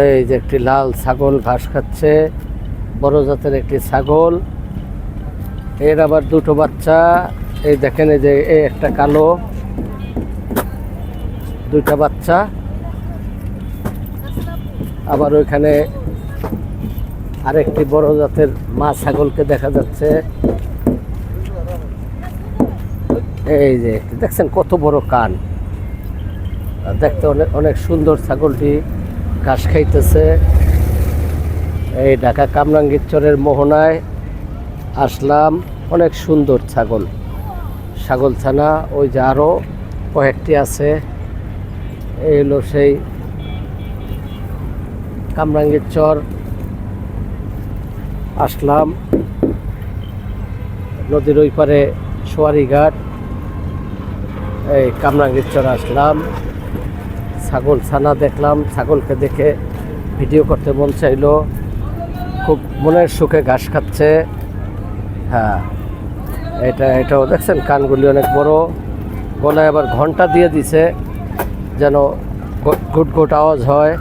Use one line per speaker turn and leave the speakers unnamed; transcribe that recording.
এই যে একটি লাল ছাগল ঘাস খাচ্ছে, বড় জাতের একটি ছাগল। এর আবার দুটো বাচ্চা, এই দেখেন এই যে এই একটা কালো, দুইটা বাচ্চা। আবার ওইখানে আরেকটি বড় জাতের মা ছাগলকে দেখা যাচ্ছে। এই যে, দেখছেন কত বড় কান। দেখতে অনেক অনেক সুন্দর ছাগলটি। ঘাস খাইতেছে। এই ঢাকা কামরাঙ্গীরচরের মোহনায় আসলাম। অনেক সুন্দর ছাগল। ছাগল ছানা, ওই যে আরও কয়েকটি আছে। এই হলো সেই কামরাঙ্গীরচর। আসলাম। নদীর ওই পারে সোয়ারিঘাট। এই কামরাঙ্গীরচর আসলাম। ছাগল ছানা দেখলাম, ছাগলকে দেখে ভিডিও করতে মন চাইলো। খুব মনের সুখে ঘাস খাচ্ছে। হ্যাঁ এটা, এটাও দেখছেন, কানগুলি অনেক বড়। গলায় আবার ঘণ্টা দিয়ে দিছে, যেন গুট গুট আওয়াজ হয়।